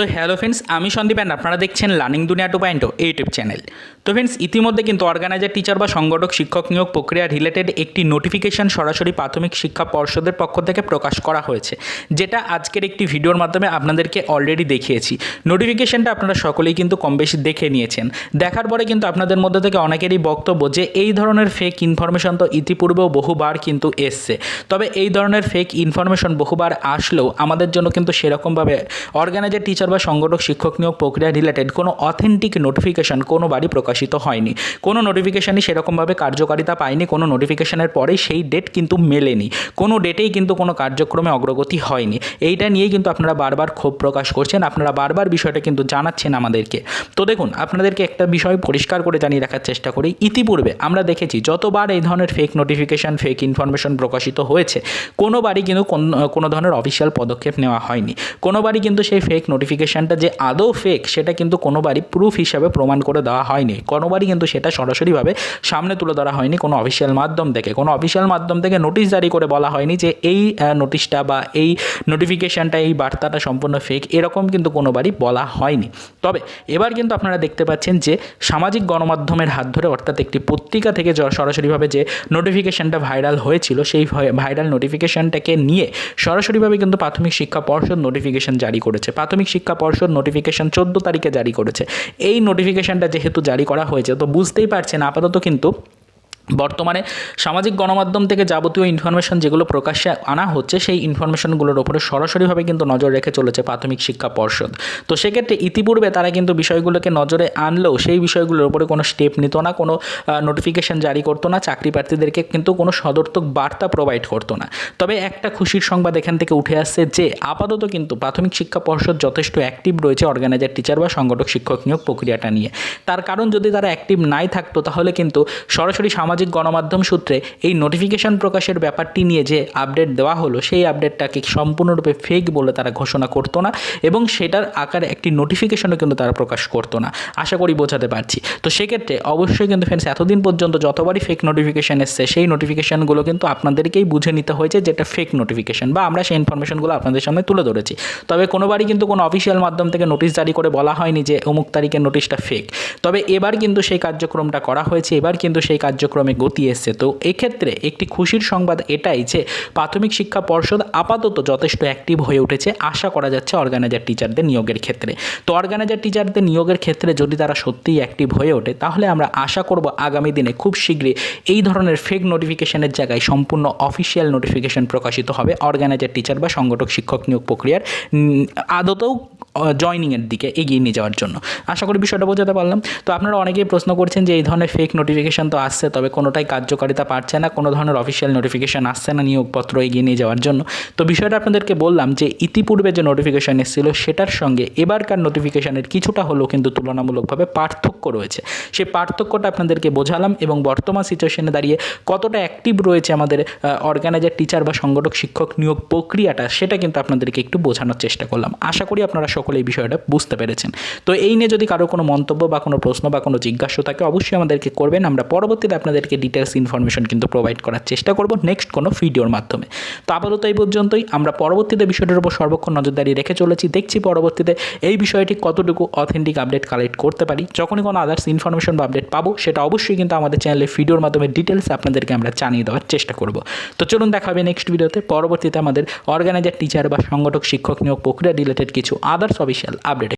তো hello friends আমি Sandeep and আপনারা দেখছেন learning Duniya two point YouTube channel তো ফ্রেন্ডস ইতিমধ্যে কিন্তু অর্গানাইজার টিচার বা সংগঠক, শিক্ষক নিয়োগ প্রক্রিয়া রিলেটেড একটি নোটিফিকেশন সরাসরি প্রাথমিক শিক্ষা পর্ষদের পক্ষ থেকে প্রকাশ করা হয়েছে, যেটা আজকের একটি ভিডিওর মাধ্যমে আপনাদেরকে অলরেডি দেখিয়েছি। নোটিফিকেশনটা আপনারা সকলেই কিন্তু কম বেশি দেখে নিয়েছেন। দেখার পরে কিন্তু আপনাদের মধ্যে থেকে অনেকেরই বক্তব্য যে এই ধরনের ফেক ইনফরমেশন তো ইতিপূর্বেও বহুবার কিন্তু এসছে। তবে এই ধরনের ফেক ইনফরমেশন বহুবার আসলেও আমাদের জন্য কিন্তু সেরকমভাবে অর্গানাইজার টিচার বা সংগঠক, শিক্ষক নিয়োগ প্রক্রিয়া রিলেটেড কোনো অথেন্টিক নোটিফিকেশন কোনোবারই প্রকাশিত হয়নি। কোনো নোটিফিকেশানই সেরকমভাবে কার্যকারিতা পায়নি, কোনো নোটিফিকেশনের পরেই সেই ডেট কিন্তু মেলেনি। কোনো ডেটেই কিন্তু কোনো কার্যক্রমে অগ্রগতি হয়নি। এইটা নিয়েই কিন্তু আপনারা বারবার ক্ষোভ প্রকাশ করছেন। আপনারা বারবার বিষয়টা কিন্তু জানাচ্ছেন আমাদেরকে। তো দেখুন, আপনাদেরকে একটা বিষয় পরিষ্কার করে জানিয়ে রাখার চেষ্টা করি। ইতিপূর্বে আমরা দেখেছি, যতবার এই ধরনের ফেক নোটিফিকেশান ফেক ইনফরমেশন প্রকাশিত হয়েছে, কোনোবারই কিন্তু কোন- কোনো ধরনের অফিসিয়াল পদক্ষেপ নেওয়া হয়নি। কোনোবারই কিন্তু সেই ফেক নোটিফিকেশানটা যে আদৌ ফেক সেটা কিন্তু কোনোবারই প্রুফ হিসাবে প্রমাণ করে দেওয়া হয়নি। কোনোবারই কিন্তু সেটা সরাসরিভাবে সামনে তুলে ধরা হয়নি কোনো অফিসিয়াল মাধ্যম থেকে। কোনো অফিসিয়াল মাধ্যম থেকে নোটিশ জারি করে বলা হয়নি যে এই নোটিশটা বা এই নোটিফিকেশানটা এই বার্তাটা সম্পূর্ণ ফেক এরকম কিন্তু কোনোবারই বলা হয়নি। তবে এবার কিন্তু আপনারা দেখতে পাচ্ছেন যে সামাজিক গণমাধ্যমের হাত ধরে, অর্থাৎ একটি পত্রিকা থেকে সরাসরিভাবে যে নোটিফিকেশানটা ভাইরাল হয়েছিল, সেই ভাইরাল নোটিফিকেশানটাকে নিয়ে সরাসরিভাবে কিন্তু প্রাথমিক শিক্ষা পর্ষদ নোটিফিকেশান জারি করেছে। প্রাথমিক শিক্ষা পর্ষদ নোটিফিকেশান চোদ্দ তারিখে জারি করেছে। এই নোটিফিকেশানটা যেহেতু জারি করা হয়েছে, তো বুঝতেই পারছেন, আপাতত কিন্তু বর্তমানে সামাজিক গণমাধ্যম থেকে যাবতীয় ইনফরমেশন যেগুলো প্রকাশ্যে আনা হচ্ছে, সেই ইনফরমেশনগুলোর ওপরে সরাসরিভাবে কিন্তু নজর রেখে চলেছে প্রাথমিক শিক্ষা পর্ষদ। তো সেক্ষেত্রে ইতিপূর্বে তারা কিন্তু বিষয়গুলোকে নজরে আনলেও সেই বিষয়গুলোর উপরে কোনো স্টেপ নিত না, কোনো নোটিফিকেশন জারি করতো না, চাকরি প্রার্থীদেরকে কিন্তু কোনো সদর্থক বার্তা প্রোভাইড করতো না। তবে একটা খুশির সংবাদ এখান থেকে উঠে আসছে যে, আপাতত কিন্তু প্রাথমিক শিক্ষা পর্ষদ যথেষ্ট অ্যাক্টিভ রয়েছে অর্গানাইজার টিচার বা সংগঠক শিক্ষক নিয়োগ প্রক্রিয়াটা নিয়ে। তার কারণ যদি তারা অ্যাক্টিভ নাই থাকতো, তাহলে কিন্তু সরাসরি সামাজিক গণমাধ্যম সূত্রে এই নোটিফিকেশন প্রকাশের ব্যাপারটি নিয়ে যে আপডেট দেওয়া হলো, সেই আপডেটটাকে সম্পূর্ণরূপে ফেক বলে তারা ঘোষণা করতো না এবং সেটার আকারে একটি নোটিফিকেশনও কিন্তু তারা প্রকাশ করতো না। আশা করি বোঝাতে পারছি। তো সেক্ষেত্রে অবশ্যই কিন্তু ফ্রেন্ডস এতদিন পর্যন্ত যতবারই ফেক নোটিফিকেশান এসছে, সেই নোটিফিকেশানগুলো কিন্তু আপনাদেরকেই বুঝে নিতে হয়েছে যেটা ফেক নোটিফিকেশান বা আমরা সেই ইনফরমেশনগুলো আপনাদের সামনে তুলে ধরেছি। তবে কোনোবারই কিন্তু কোনো অফিসিয়াল মাধ্যম থেকে নোটিশ জারি করে বলা হয়নি যে অমুক তারিখের নোটিশটা ফেক তবে এবার কিন্তু সেই কার্যক্রমটা করা হয়েছে, এবার কিন্তু সেই কার্যক্রমে গতি এসছে। তো এক্ষেত্রে একটি খুশির সংবাদ এটাই যে, প্রাথমিক শিক্ষা পর্ষদ আপাতত যথেষ্ট অ্যাক্টিভ হয়ে উঠেছে, আশা করা যাচ্ছে অর্গানাইজার টিচারদের নিয়োগের ক্ষেত্রে। তো অর্গানাইজার টিচারদের নিয়োগের ক্ষেত্রে যদি তারা সত্যিই অ্যাক্টিভ হয়ে ওঠে, তাহলে আমরা আশা করব আগামী দিনে খুব শীঘ্রই এই ধরনের ফেক নোটিফিকেশনের জায়গায় সম্পূর্ণ অফিসিয়াল নোটিফিকেশন প্রকাশিত হবে অর্গানাইজার টিচার বা সংগঠক শিক্ষক নিয়োগ প্রক্রিয়ার। আদতেও জয়নিংয়ের দিকে এগিয়ে নিয়ে যাওয়ার জন্য। আশা করি বিষয়টা বোঝাতে পারলাম। তো আপনারা অনেকেই প্রশ্ন করছেন যে এই ধরনের ফেক নোটিফিকেশন তো আসছে, তবে কোনোটাই কার্যকারিতা পাচ্ছে না, কোনো ধরনের অফিসিয়াল নোটিফিকেশন আসছে না নিয়োগপত্র এগিয়ে নিয়ে যাওয়ার জন্য। তো বিষয়টা আপনাদেরকে বললাম যে ইতিপূর্বে যে নোটিফিকেশন এসেছিল, সেটার সঙ্গে এবারকার নোটিফিকেশনের কিছুটা হলেও কিন্তু তুলনামূলকভাবে পার্থক্য রয়েছে। সেই পার্থক্যটা আপনাদেরকে বোঝালাম এবং বর্তমান সিচুয়েশনে দাঁড়িয়ে কতটা অ্যাক্টিভ রয়েছে আমাদের অর্গানাইজার টিচার বা সংগঠক, শিক্ষক নিয়োগ প্রক্রিয়াটা, সেটা কিন্তু আপনাদেরকে একটু বোঝানোর চেষ্টা করলাম। আশা করি আপনারা সকলে এই বিষয়টা বুঝতে পেরেছেন। তো এই নিয়ে যদি কারও কোনো মন্তব্য বা কোনো প্রশ্ন বা কোনো জিজ্ঞাসা থাকে, অবশ্যই আমাদেরকে করবেন। আমরা পরবর্তীতে আপনাদেরকে ডিটেলস ইনফরমেশন কিন্তু প্রোভাইড করার চেষ্টা করব নেক্সট কোনো ভিডিওর মাধ্যমে। তো আপাতত এই পর্যন্তই। আমরা পরবর্তীতে বিষয়টার উপর সর্বক্ষণ নজরদারি রেখে চলেছি। দেখছি পরবর্তীতে এই বিষয়টি কতটুকু অথেন্টিক আপডেট কালেক্ট করতে পারি। যখনই কোনো আদার্স ইনফরমেশন বা আপডেট পাবো, সেটা অবশ্যই কিন্তু আমাদের চ্যানেলে ভিডিওর মাধ্যমে ডিটেলস আপনাদেরকে আমরা জানিয়ে দেওয়ার চেষ্টা করব। তো চলুন দেখা হবে নেক্সট ভিডিওতে পরবর্তীতে আমাদের অর্গানাইজার টিচার বা সংগঠক, শিক্ষক নিয়োগ প্রক্রিয়া রিলেটেড কিছু আদার্স অফিসিয়াল আপডেট